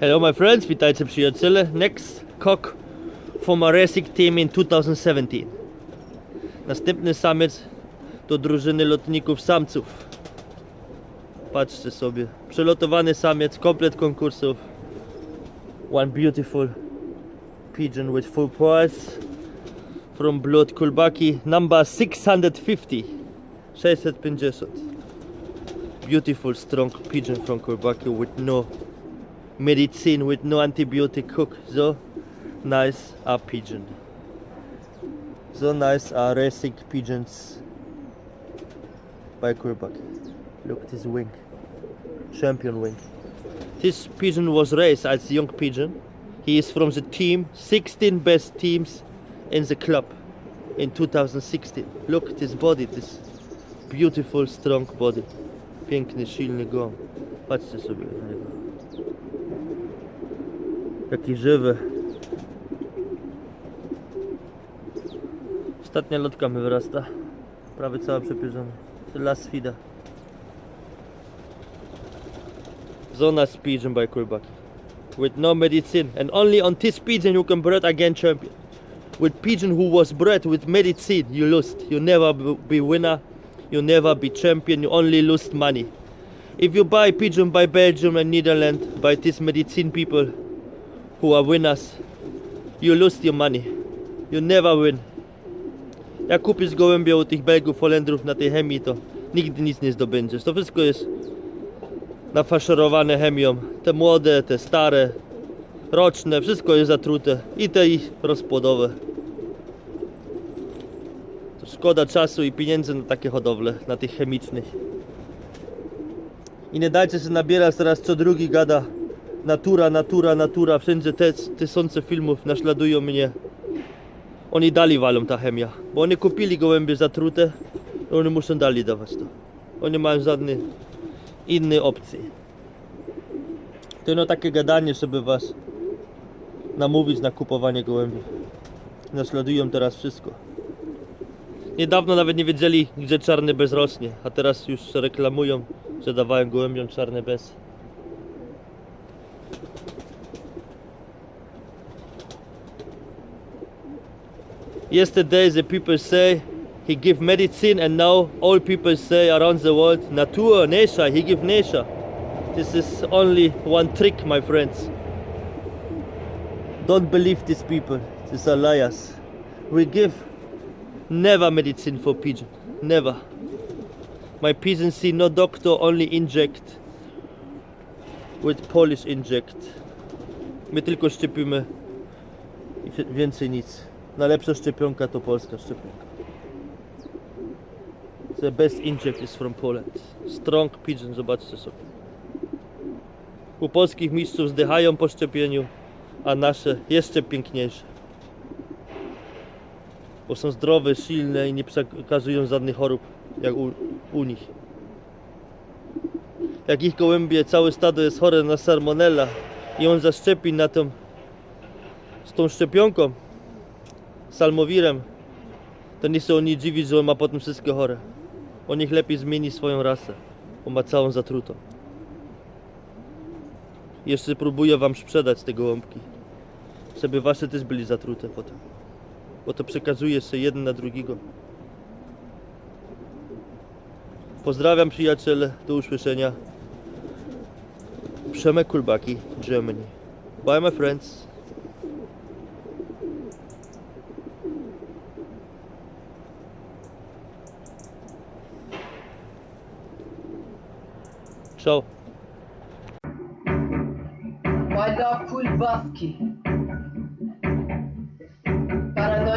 Hello my friends, witajcie przyjaciele. Next cock from a racing team in 2017. Następny samiec do drużyny lotników samców. Patrzcie sobie. Przelotowany samiec, komplet konkursów. One beautiful pigeon with full price from Blood Kulbaki number 650. 650. Beautiful strong pigeon from Kulbaki with no medicine with no antibiotic cook. So nice are pigeon. So nice are racing pigeons by Kurbak. Look this wing. Champion wing. This pigeon was raised as young pigeon. He is from the team 16 best teams in the club in 2016. Look at this body, this beautiful strong body. Piękny, silny gołąb. Patrzcie sobie na niego. Jaki żywy. Ostatnia lotka mi wyrasta. Prawie cała przepierzona. Las Fida. Zona pigeon by Kurbaki. With no medicine. And only on this pigeon you can breed again champion. With pigeon who was bred with medicine, you lost. You never be winner. You never be champion. You only lose money. If you buy pigeon by Belgium and Netherlands, by this medicine people who are winners, you lose your money. You never win. Jak kupisz gołębie u tych Belgów, Holendrów na tej chemii, to nigdy nic nie zdobędziesz. To wszystko jest nafaszerowane chemią. Te młode, te stare, roczne, wszystko jest zatrute. I te ich rozpłodowe. To szkoda czasu i pieniędzy na takie hodowle, na tych chemicznych. I nie dajcie się nabierać teraz co drugi gada natura, natura, natura. Wszędzie te tysiące filmów naśladują mnie. Oni dali walą ta chemia, bo oni kupili gołębie zatrute, oni muszą dali dawać to. Oni mają żadne inne opcje. To no takie gadanie, żeby was namówić na kupowanie gołębi. Naśladują teraz wszystko. Niedawno nawet nie wiedzieli, gdzie czarny bez rośnie, a teraz już reklamują, że dawają gołębiom czarny bez. Yesterday the people say he give medicine and now all people say around the world nature, nature, he give nature. This is only one trick my friends. Don't believe these people, these are liars. We give never medicine for pigeon, never. My pigeon see no doctor, only inject with Polish inject. My tylko szczepimy i nic. Najlepsza szczepionka to polska szczepionka. The best inject is from Poland. Strong pigeon, zobaczcie sobie. U polskich mistrzów zdychają po szczepieniu, a nasze jeszcze piękniejsze. Bo są zdrowe, silne i nie przekazują żadnych chorób, jak u, u nich. Jak ich gołębie, całe stado jest chore na salmonella i on zaszczepi na tą, z tą szczepionką, salmowirem, to nie się oni dziwić, że on ma potem wszystkie chore. On niech lepiej zmieni swoją rasę, bo ma całą zatrutą. Jeszcze próbuję wam sprzedać te gołąbki, żeby wasze też byli zatrute potem. Bo to przekazuje się jeden na drugiego. Pozdrawiam przyjaciele, do usłyszenia. Przemek Kulbaki, Germany. Bye my friends. So. Why not Kulbaski?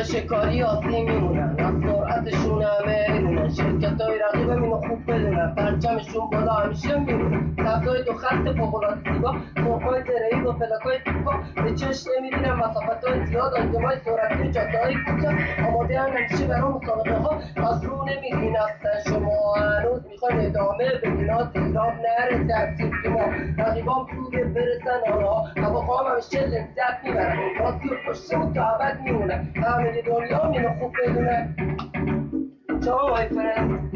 شکاری آسی میمونن از سرعتشون همه می‌دونن شرکت های رقیب اینو خوب بدونن. پرچمشون بالا همیشه میمونن سبزای دو خط فوقالعاده زیبا مرغای زرعی با پلاکای زیبا به چشم نمی‌بینن مسافت های زیاد آدمای سرعتی جاده های کوتاه آماده هم همیشه برای مسابقه ها از رو نمیدین هستن شما هنوز می‌خواین ادامه بدین نرسه از سیفی ما رقیبان پوله برسن آنها باشه لذت می‌برم باز دور پشته و تا عبد میمونم همه دنیا منو خوب بدونم چای فرند